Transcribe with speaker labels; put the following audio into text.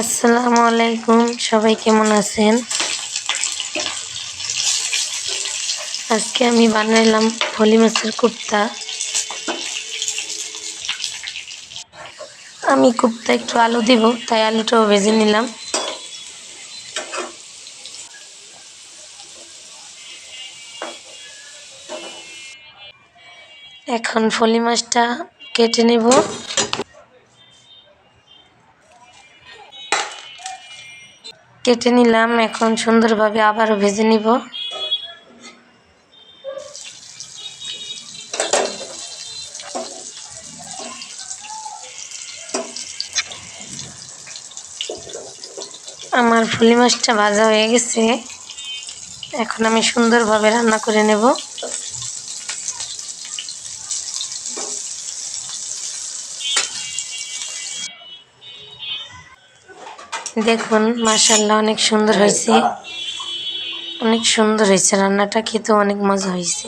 Speaker 1: আসসালামু আলাইকুম, সবাই কেমন আছেন? আজকে আমি বানাইলাম ফলি মাছের কুপ্তা। আমি কুপ্তা একটু আলু দিব, তাই আলুটাও ভেজে নিলাম। এখন ফলি মাছটা কেটে নেব। কেটে নিলাম, এখন সুন্দরভাবে আবারও ভেজে নিব। আমার ফুলি মাছটা ভাজা হয়ে গেছে। এখন আমি সুন্দরভাবে রান্না করে নেব। দেখুন মাসাল্লাহ অনেক সুন্দর হয়েছে। অনেক সুন্দর হয়েছে রান্নাটা খেতে অনেক মজা হয়েছে।